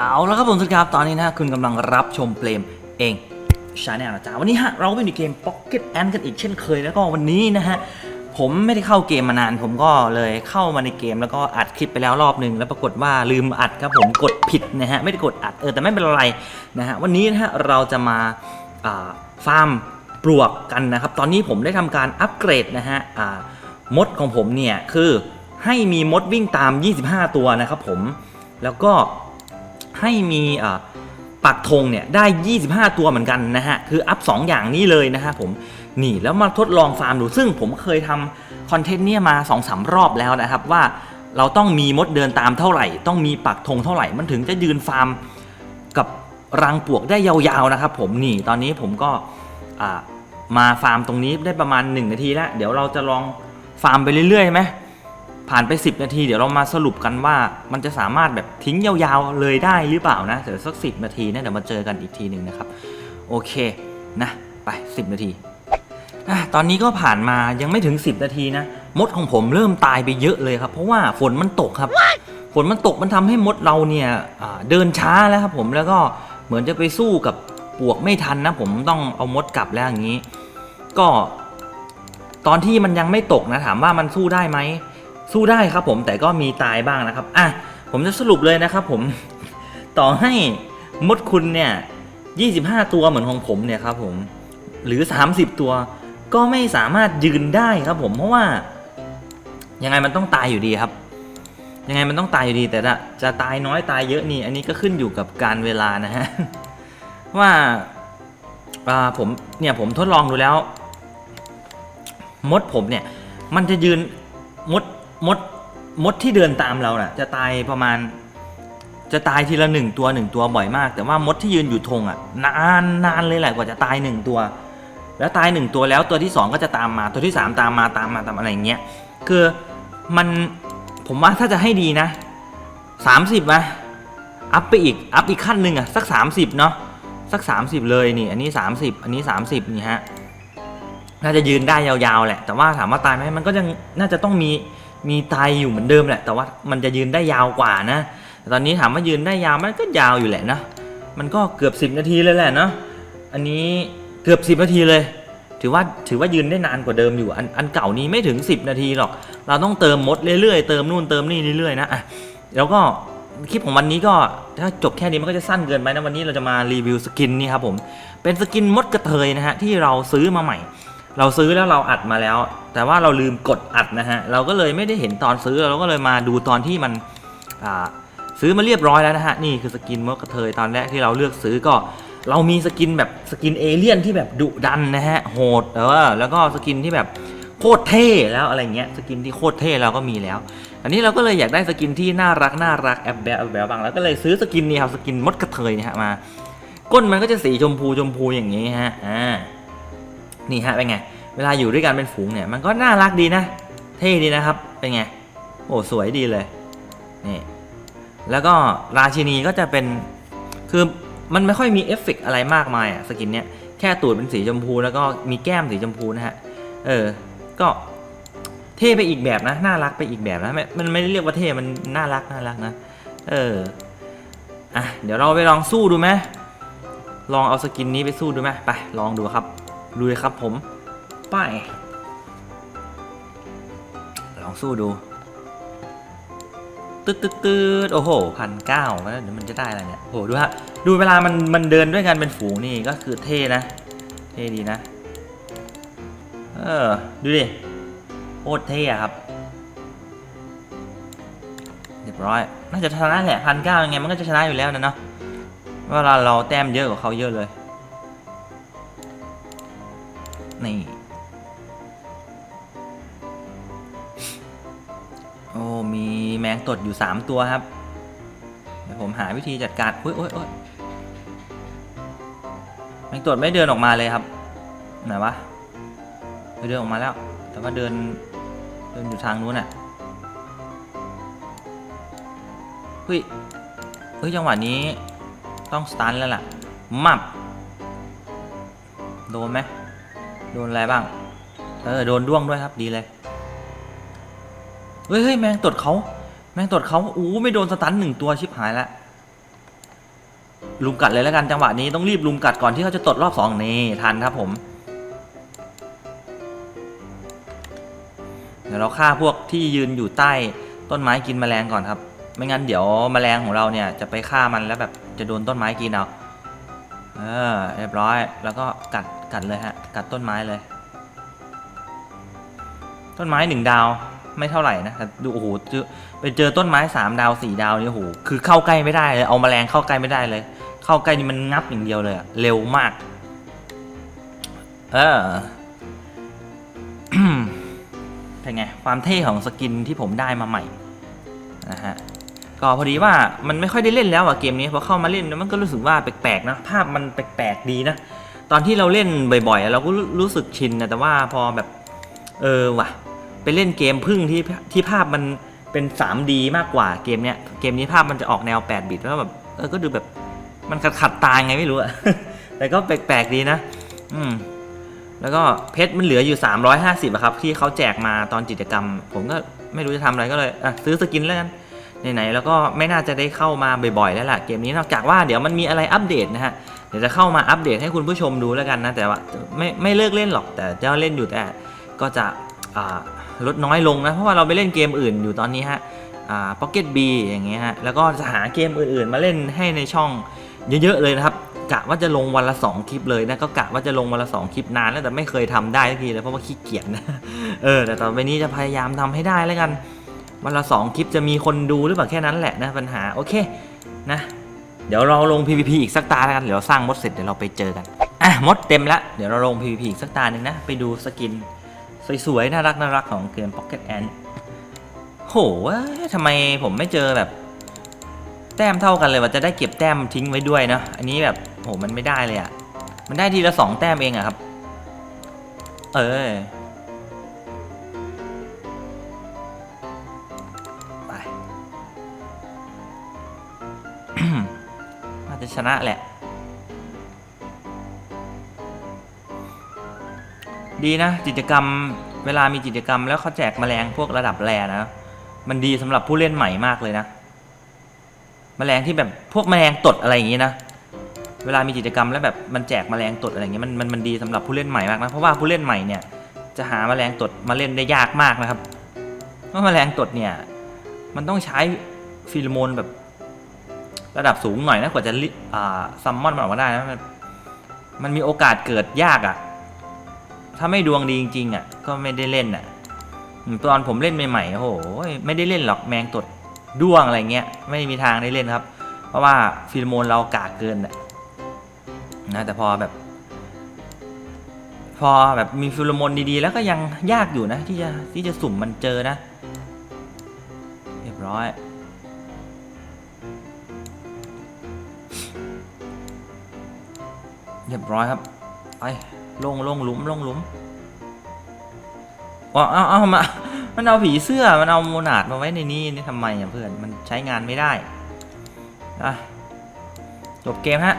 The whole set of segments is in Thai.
เอาแล้วครับผมสวัสดีครับตอนนี้นะคุณกำลังรับชมเปลมเองชาแนลนะจ๊ะวันนี้ฮะเราก็ไปในเกม Pocket Ant กันอีกเช่นเคยแล้วก็วันนี้นะฮะผมไม่ได้เข้าเกมมานาน ผมก็เลยเข้ามาในเกมแล้วก็อัดคลิปไปแล้วรอบหนึ่งแล้วปรากฏว่าลืมอัดครับผมกดผิดนะฮะไม่ได้กดอัดเออแต่ไม่เป็นไรนะฮะวันนี้นะฮะเราจะมาฟาร์มปลวกกันนะครับ ตอนนี้ผมได้ทำการอัปเกรดนะฮะมดของผมเนี่ยคือให้มีมดวิ่งตาม 25 ตัวนะครับผมแล้วก็ ให้มีปักธงเนี่ยได้ 25 ตัวเหมือนกันนะฮะ คืออัพ 2 อย่างนี้เลยนะฮะผม นี่แล้วมาทดลองฟาร์มดู ซึ่งผมเคยทำคอนเทนต์เนี่ยมา 2-3 รอบแล้วนะครับว่าเราต้องมีมดเดินตามเท่าไหร่ ต้องมีปักธงเท่าไหร่ มันถึงจะยืนฟาร์มกับรังปลวกได้ยาวๆนะครับผมนี่ตอนนี้ผมก็มาฟาร์มตรงนี้ได้ประมาณ 1 นาทีแล้ว เดี๋ยวเราจะลองฟาร์มไปเรื่อยๆใช่ไหม ผ่านไป 10 นาที เดี๋ยวเรามาสรุปกันว่ามันจะสามารถแบบทิ้งยาวๆเลยได้หรือเปล่านะเดี๋ยวสัก 10 นาทีนะเดี๋ยวมาเจอกันอีกทีหนึ่งนะครับ โอเคนะไป 10 นาทีอะตอนนี้ก็ผ่านมายังไม่ถึง 10 นาทีนะ มดของผมเริ่มตายไปเยอะเลยครับ เพราะว่าฝนมันตกครับ ฝนมันตกมันทำให้มดเราเนี่ยเดินช้าแล้วครับผมแล้วก็เหมือนจะไปสู้กับปวกไม่ทันนะ ผมต้องเอามดกลับแล้วอย่างนี้ ก็ ตอนที่มันยังไม่ตกนะ ถามว่ามันสู้ได้ไหม สู้ได้ครับผมแต่ก็มีตายบ้างนะครับอะผมจะสรุปเลยนะครับผมต่อให้มดคุณเนี่ย25 ตัวเหมือนของผมเนี่ยครับผมหรือ 30 ตัวก็ไม่สามารถยืนได้ครับผมเพราะว่า ยังไงมันต้องตายอยู่ดีครับ ยังไงมันต้องตายอยู่ดีแต่จะตายน้อยตายเยอะนี่อันนี้ก็ขึ้นอยู่กับการเวลานะฮะว่าอ่าผมเนี่ยผมทดลองดูแล้ว มดผมเนี่ย มันจะยืนมด มดมดที่เดินตามเราน่ะ จะตายประมาณ จะตายทีละหนึ่งตัวหนึ่งตัวบ่อยมาก แต่ว่ามดที่ยืนอยู่ธงอะนานนานเลยแหละกว่าจะตายหนึ่งตัว แล้วตายหนึ่งตัวแล้วตัวที่สองก็จะตามมาตัวที่สามตามมาตามมาตามอะไรอย่างเงี้ยคือมันผมว่าถ้าจะให้ดีนะสามสิบนะอัพไปอีกอัพอีกขั้นหนึ่งอะสักสามสิบเนาะสักสามสิบเลยนี่ อันนี้สามสิบอันนี้สามสิบนี่ฮะน่าจะยืนได้ยาวๆแหละ แต่ว่าถามว่าตายไหมมันก็ยังน่าจะต้องมี มีตายอยู่เหมือนเดิมแหละ แต่ว่ามันจะยืนได้ยาวกว่านะแต่ตอนนี้ถามว่ายืนได้ยาวมันก็ยาวอยู่แหละนะมันก็เกือบ 10 นาทีเลยแหละเนาะอันนี้เกือบ 10 นาทีเลย ถือว่าถือว่ายืนได้นานกว่าเดิมอยู่อันอันเก่านี้ไม่ถึง 10 นาทีหรอก เราต้องเติมมดเรื่อยๆเติมนู่นเติมนี่เรื่อยๆนะอะแล้วก็คลิปของวันนี้ก็ถ้าจบแค่นี้มันก็จะสั้นเกินไปนะวันนี้เราจะมารีวิวสกินนี่ครับผมเป็นสกินมดกระเทยนะฮะที่เราซื้อมาใหม่ เราซื้อแล้วเราอัดมาแล้ว แต่ว่าเราลืมกดอัดนะฮะ เราก็เลยไม่ได้เห็นตอนซื้อ เราก็เลยมาดูตอนที่มันซื้อมาเรียบร้อยแล้วนะฮะ นี่คือสกินมดกระเทยตอนแรกที่เราเลือกซื้อก็ เรามีสกินแบบสกินเอเลี่ยนที่แบบดุดันนะฮะ โหดแต่ว่าแล้วก็สกินที่แบบโคตรเท่แล้วอะไรเงี้ยสกินที่โคตรเท่เราก็มีแล้ว อันนี้เราก็เลยอยากได้สกินที่น่ารักน่ารักแอบแบะแอบแบะบางแล้วก็เลยซื้อสกินนี้ครับสกินมดกระเทยนี่ฮะมา ก้นมันก็จะสีชมพูชมพูอย่างนี้ฮะอ่านี่ฮะเป็นไง เวลาอยู่ด้วยกันเป็นฝูงเนี่ยมันก็น่ารักดีนะ เท่ดีนะครับ เป็นไง โอ้สวยดีเลยนี่แล้วก็ราชินีก็จะเป็นคือมันไม่ค่อยมีเอฟเฟกอะไรมากมายอะสกินเนี้ยแค่ตูดเป็นสีชมพูแล้วก็มีแก้มสีชมพูนะฮะเออก็เท่ไปอีกแบบนะน่ารักไปอีกแบบนะม่มันไม่ได้เรียกว่าเท่มันน่ารักน่ารักนะเอออะเดี๋ยวเราไปลองสู้ดูไหมลองเอาสกินนี้ไปสู้ดูไหมไปลองดูครับลุยครับผม ไป ลองสู้ดูตึ๊ดตึ๊ดตึ๊ดโอ้โหพันเก้าแล้วเดี๋ยวมันจะได้อะไรเนี่ยโอ้โหดูฮะดูเวลามันมันเดินด้วยกันเป็นฝูงนี่ก็คือเท่นะ เท่ดีนะ เออ ดูดิโคตรเท่อะครับเรียบร้อย น่าจะชนะแหละพันเก้ายังไงมันก็จะชนะอยู่แล้วนะเนาะเวลาเราแต้มเยอะกว่าเขาเยอะเลย นี่ มีแมงตดอยู่ 3 ตัวครับ เดี๋ยวผมหาวิธีจัดการอุ้ยโอ้ยโอ้ยแมงตดไม่เดินออกมาเลยครับ ไหนวะไม่เดินออกมาแล้ว แต่ว่าเดินเดินอยู่ทางนู้นน่ะเฮ้ยเฮ้ยจังหวะนี้ต้องสตันแล้วล่ะ มับ โดนไหมโดนอะไรบ้าง เออ โดนด้วงด้วยครับ ดีเลย เฮ้ยแมงตดเขาแมงตดเขาอู้ไม่โดนสตันหนึ่งตัวชิบหายละลุมกัดเลยแล้วกันจังหวะนี้ต้องรีบลุมกัดก่อนที่เขาจะตดรอบสองนี่ทันครับผม เดี๋ยวเราฆ่าพวกที่ยืนอยู่ใต้ต้นไม้กินแมลงก่อนครับ ไม่งั้นเดี๋ยวแมลงของเราเนี่ยจะไปฆ่ามันแล้วแบบจะโดนต้นไม้กินเอาเออเรียบร้อยแล้วก็กัดกัดเลยฮะ กัดต้นไม้เลย ต้นไม้หนึ่งดาว ไม่เท่าไหร่นะแต่ดูโอ้โหเจอไปเจอต้นไม้สามดาวสี่ดาวนี่โอ้โหคือเข้าใกล้ไม่ได้เลยเอาแมลงเข้าใกล้ไม่ได้เลย เข้าใกล้นี่มันงับอย่างเดียวเลยอะเร็วมาก เออเป็นไงความเท่ของสกินที่ผมได้มาใหม่นะฮะก็พอดีว่ามันไม่ค่อยได้เล่นแล้วอะเกมนี้พอเข้ามาเล่นมันก็รู้สึกว่าแปลกๆนะภาพมันแปลกๆดีนะตอนที่เราเล่นบ่อยๆ เราก็รู้รู้สึกชินนะแต่ว่าพอแบบ เออว่ะ ไปเล่นเกมพึ่งที่ที่ภาพมันเป็น 3D มากกว่าเกมเนี้ยเกมนี้ภาพมันจะออกแนว 8 บิตแล้วแบบเออก็ดูแบบมันขัดขัดตาไงไม่รู้อะแต่ก็แปลกๆดีนะ อืม แล้วก็เพชรมันเหลืออยู่ 350อะครับ ที่เขาแจกมาตอนกิจกรรม ผมก็ไม่รู้จะทำอะไรก็เลยอะซื้อสกินแล้วกันไหนๆแล้วก็ไม่น่าจะได้เข้ามาบ่อยๆ แล้วล่ะเกมนี้นอกจากว่าเดี๋ยวมันมีอะไรอัปเดตนะฮะเดี๋ยวจะเข้ามาอัปเดตให้คุณผู้ชมดูแล้วกันนะ แต่ว่าไม่ไม่เลิกเล่นหรอกแต่จะเล่นอยู่แต่ก็จะ ลดน้อยลงนะ เพราะว่าเราไปเล่นเกมอื่นอยู่ตอนนี้ฮะอ่า Pocket B อย่างเงี้ยฮะ แล้วก็จะหาเกมอื่นๆ มาเล่นให้ในช่องเยอะๆเลยนะครับกะว่าจะลงวันละ 2 คลิปเลยนะ ก็กะว่าจะลงวันละ 2 คลิปนานแล้วแต่ไม่เคยทำได้สักทีเลยเพราะว่าขี้เกียจนะเออแต่ต่อไปนี้จะพยายามทำให้ได้แล้วกันวันละ 2 คลิปจะมีคนดูหรือเปล่าแค่นั้นแหละนะปัญหาโอเคนะเดี๋ยวเราลง PVP อีกสักตาแล้วกันเดี๋ยวสร้างมดเสร็จเดี๋ยวเราไปเจอกันอะมดเต็มแล้วเดี๋ยวเราลง PVP อีกสักตาหนึ่งนะไปดูสกิน สวยๆ น่ารักน่ารักของเกม Pocket Ant โหว้ยทำไมผมไม่เจอแบบ แต้มเท่ากันเลยว่าจะได้เก็บแต้มทิ้งไว้ด้วยเนอะอันนี้แบบโหมันไม่ได้เลยอะ่ะ มันได้ทีละสองแต้มเองอะครับ เออไปน่าจะชนะแหละ ดีนะ กิจกรรมเวลามีกิจกรรมแล้วเขาแจกแมลงพวกระดับแรนะ มันดีสำหรับผู้เล่นใหม่มากเลยนะแมลงที่แบบพวกแมลงตดอะไรอย่างงี้นะเวลามีกิจกรรมแล้วแบบมันแจกแมลงตดอะไรอย่างเงี้ยมันมันมันดีสำหรับผู้เล่นใหม่มากนะเพราะว่าผู้เล่นใหม่เนี่ยจะหาแมลงตดมาเล่นได้ยากมากนะครับ เพราะแมลงตดเนี่ยมันต้องใช้ฟีโรโมนแบบระดับสูงหน่อยนะกว่าจะอ่าซัมมอนมันออกมาได้นะมันมันมีโอกาสเกิดยากอะ่ะ ถ้าไม่ดวงดีจริงๆอะ ก็ไม่ได้เล่นอะตอนผมเล่นใหม่ๆโอ้โหไม่ได้เล่นหรอกแมงตดด้วงอะไรเงี้ย ไม่มีทางได้เล่นครับ เพราะว่าฟีโรโมนเรากากเกินน่ะนะแต่พอแบบ พอแบบมีฟีโรโมนดีๆ แล้วก็ยังยากอยู่นะ ที่จะที่จะสุ่มมันเจอนะ เรียบร้อยเรียบร้อยครับ ไป ลงลงหลุมลงหลุมอ๋อเอาเอามา มันเอาผีเสื้อ มันเอาโมนาดมาไว้ในนี้นี่ทำไมอะเพื่อน มันใช้งานไม่ได้อะจบเกมฮะ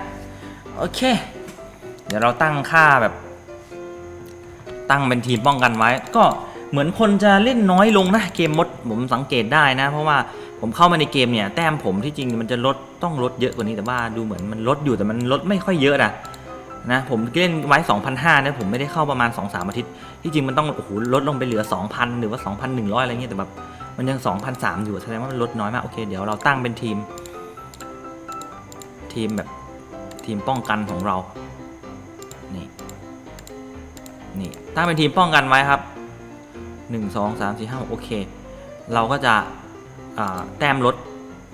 โอเค เดี๋ยวเราตั้งค่าแบบ ตั้งเป็นทีมป้องกันไว้ ก็เหมือนคนจะเล่นน้อยลงนะเกมมดผมสังเกตได้นะ เพราะว่าผมเข้ามาในเกมเนี่ย แต้มผมที่จริงมันจะลดต้องลดเยอะกว่านี้แต่ว่าดูเหมือนมันลดอยู่แต่มันลดไม่ค่อยเยอะนะ นะผมเล่นไว้ 2,500นะผมไม่ได้เข้าประมาณ 2-3 อาทิตย์ ที่จริงมันต้องโอ้โหลดลงไปเหลือ 2,000 หรือว่า 2,100 อะไรเงี้ยแต่แบบมันยัง 2,300 อยู่แสดงว่ามันลดน้อยมาก โอเค เดี๋ยวเราตั้งเป็นทีม ทีมแบบทีมป้องกันของเรา นี่ นี่ตั้งเป็นทีมป้องกันไว้ครับ 1 2 3 4 5โอเค เราก็จะแต้มลด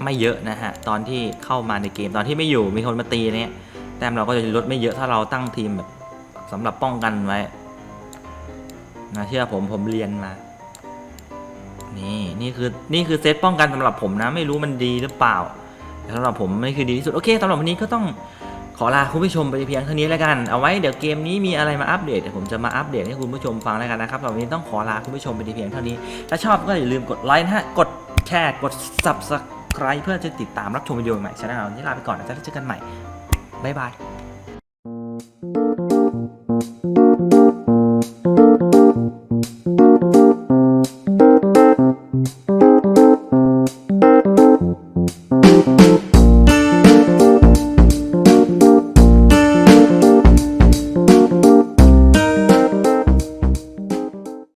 ไม่เยอะนะฮะ ตอนที่เข้ามาในเกมตอนที่ไม่อยู่มีคนมาตีเนี่ย แต้มเราก็จะลดไม่เยอะถ้าเราตั้งทีมแบบสำหรับป้องกันไว้นะเชื่อผมผมเรียนมา นี่นี่คือนี่คือเซตป้องกันสำหรับผมนะ ไม่รู้มันดีหรือเปล่าแต่สำหรับผมไม่คือดีที่สุดโอเคสำหรับวันนี้ก็ต้องขอลาคุณผู้ชมไปเพียงเท่านี้แล้วกัน เอาไว้เดี๋ยวเกมนี้มีอะไรมาอัปเดตเดี๋ยวผมจะมาอัปเดตให้คุณผู้ชมฟังแล้วกันนะครับสำหรับวันนี้ต้องขอลาคุณผู้ชมไปเพียงเท่านี้ ถ้าชอบก็อย่าลืมกดไลค์นะฮะ กดแชร์ กด subscribe เพื่อจะติดตามรับชมวิดีโอใหม่ช anel วันนี้ลาไปก่อนนะจะได้เจอกันใหม่ บ๊ายบาย